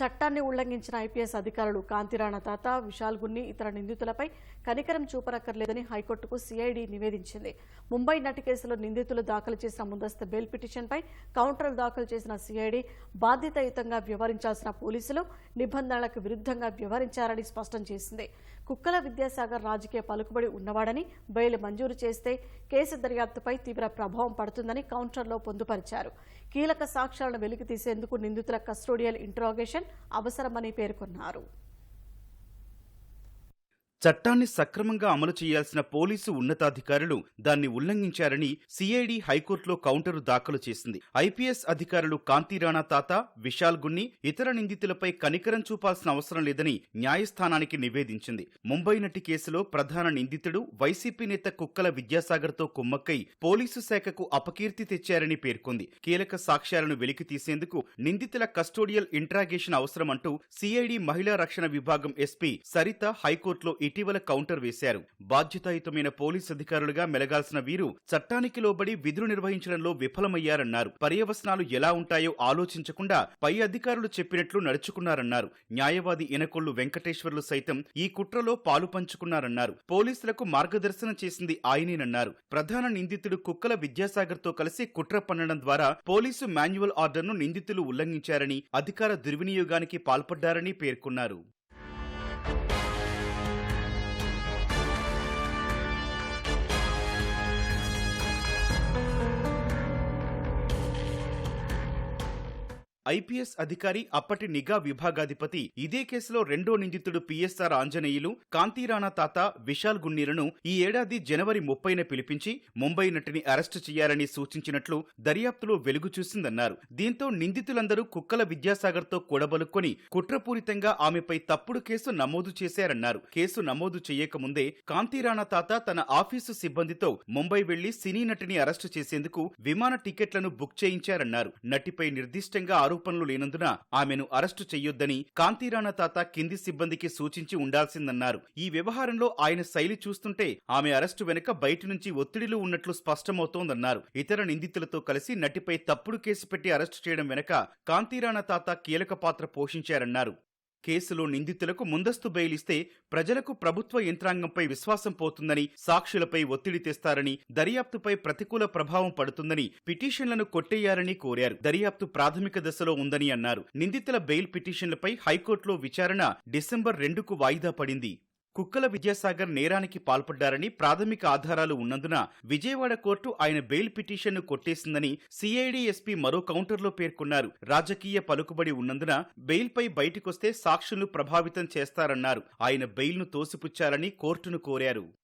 చట్టాన్ని ఉల్లంఘించిన ఐపీఎస్ అధికారులు కాంతిరాణ తాత విశాల్ గున్ని ఇతర నిందితులపై కనికరం చూపనక్కర్లేదని హైకోర్టుకు సిఐడి నివేదించింది. ముంబై నటి కేసులో నిందితులు దాఖలు చేసిన ముందస్తు బెయిల్ పిటిషన్పై కౌంటర్లు దాఖలు చేసిన సిఐడి బాధ్యతాయుతంగా వ్యవహరించాల్సిన పోలీసులు నిబంధనలకు విరుద్ధంగా వ్యవహరించారని స్పష్టం చేసింది. కుక్కల విద్యాసాగర్ రాజకీయ పలుకుబడి ఉన్నవాడని బెయిల్ మంజూరు చేస్తే కేసు దర్యాప్తుపై తీవ్ర ప్రభావం పడుతుందని కౌంటర్లో పొందుపరిచారు. కీలక సాక్ష్యాలను వెలికి తీసేందుకు నిందితుల కస్టోడియల్ ఇంట్రాగేషన్ అవసరమని పేర్కొన్నారు. చట్టాన్ని సక్రమంగా అమలు చేయాల్సిన పోలీసు ఉన్నతాధికారులు దాన్ని ఉల్లంఘించారని సిఐడి హైకోర్టులో కౌంటరు దాఖలు చేసింది. ఐపీఎస్ అధికారులు కాంతిరాణా తాత విశాల్ గున్ని ఇతర నిందితులపై కనికరం చూపాల్సిన అవసరం లేదని న్యాయస్థానానికి నివేదించింది. ముంబై నటి కేసులో ప్రధాన నిందితుడు వైసీపీ నేత కుక్కల విద్యాసాగర్తో కుమ్మక్కై పోలీసు శాఖకు అపకీర్తి తెచ్చారని పేర్కొంది. కీలక సాక్ష్యాలను వెలికి తీసేందుకు నిందితుల కస్టోడియల్ ఇంట్రాగేషన్ అవసరమంటూ సిఐడి మహిళా రక్షణ విభాగం ఎస్పీ సరిత హైకోర్టులో ఇటీవల కౌంటర్ వేశారు. బాధ్యతాయుతమైన పోలీస్ అధికారులుగా మెలగాల్సిన వీరు చట్టానికి లోబడి విధులు నిర్వహించడంలో విఫలమయ్యారన్నారు. పర్యవసనాలు ఎలా ఉంటాయో ఆలోచించకుండా పై అధికారులు చెప్పినట్లు నడుచుకున్నారన్నారు. న్యాయవాది ఇనకొల్లు వెంకటేశ్వర్లు సైతం ఈ కుట్రలో పాలు పంచుకున్నారన్నారు. పోలీసులకు మార్గదర్శనం చేసింది ఆయనేనన్నారు. ప్రధాన నిందితుడు కుక్కల విద్యాసాగర్తో కలిసి కుట్ర పన్నడం ద్వారా పోలీసు మాన్యువల్ ఆర్డర్ను నిందితులు ఉల్లంఘించారని అధికార దుర్వినియోగానికి పాల్పడ్డారని పేర్కొన్నారు. ఐపీఎస్ అధికారి అప్పటి నిఘా విభాగాధిపతి. ఇదే కేసులో రెండో నిందితుడు పిఎస్ఆర్ ఆంజనేయులు కాంతిరాణా తాత విశాల్ గున్నీలను ఈ ఏడాది జనవరి ముప్పైన పిలిపించి ముంబై నటిని అరెస్టు చేయాలని సూచించినట్లు దర్యాప్తులో వెలుగు చూసిందన్నారు. దీంతో నిందితులందరూ కుక్కల విద్యాసాగర్తో కూడబలుక్కొని కుట్రపూరితంగా ఆమెపై తప్పుడు కేసు నమోదు చేశారన్నారు. కేసు నమోదు చేయకముందే కాంతిరాణా తాత తన ఆఫీసు సిబ్బందితో ముంబై వెళ్ళి సినీ నటిని అరెస్టు చేసేందుకు విమాన టికెట్లను బుక్ చేయించారన్నారు. నటిపై నిర్దిష్టంగా ఆరోపణలు లేనందున ఆమెను అరెస్టు చెయ్యొద్దని కాంతిరాణా తాత కింది సిబ్బందికి సూచించి ఉండాల్సిందన్నారు. ఈ వ్యవహారంలో ఆయన శైలి చూస్తుంటే ఆమె అరెస్టు వెనుక బయటి నుంచి ఒత్తిడిలు ఉన్నట్లు స్పష్టమవుతోందన్నారు. ఇతర నిందితులతో కలిసి నటిపై తప్పుడు కేసు పెట్టి అరెస్టు చేయడం వెనుక కాంతిరాణా తాత కీలక పాత్ర పోషించారన్నారు. కేసులో నిందితులకు ముందస్తు బెయిల్ ఇస్తే ప్రజలకు ప్రభుత్వ యంత్రాంగంపై విశ్వాసం పోతుందని సాక్షులపై ఒత్తిడి తెస్తారని దర్యాప్తుపై ప్రతికూల ప్రభావం పడుతుందని పిటిషన్లను కొట్టేయాలని కోరారు. దర్యాప్తు ప్రాథమిక దశలో ఉందని అన్నారు. నిందితుల బెయిల్ పిటిషన్లపై హైకోర్టులో విచారణ డిసెంబర్ రెండుకు వాయిదా పడింది. కుక్కల విద్యాసాగర్ నేరానికి పాల్పడ్డారని ప్రాథమిక ఆధారాలు ఉన్నందున విజయవాడ కోర్టు ఆయన బెయిల్ పిటిషన్ను కొట్టేసిందని సిఐడి ఎస్పీ మరో కౌంటర్లో పేర్కొన్నారు. రాజకీయ పలుకుబడి ఉన్నందున బెయిల్పై బయటికొస్తే సాక్షులను ప్రభావితం చేస్తారన్నారు. ఆయన బెయిల్ను తోసిపుచ్చారని కోర్టును కోరారు.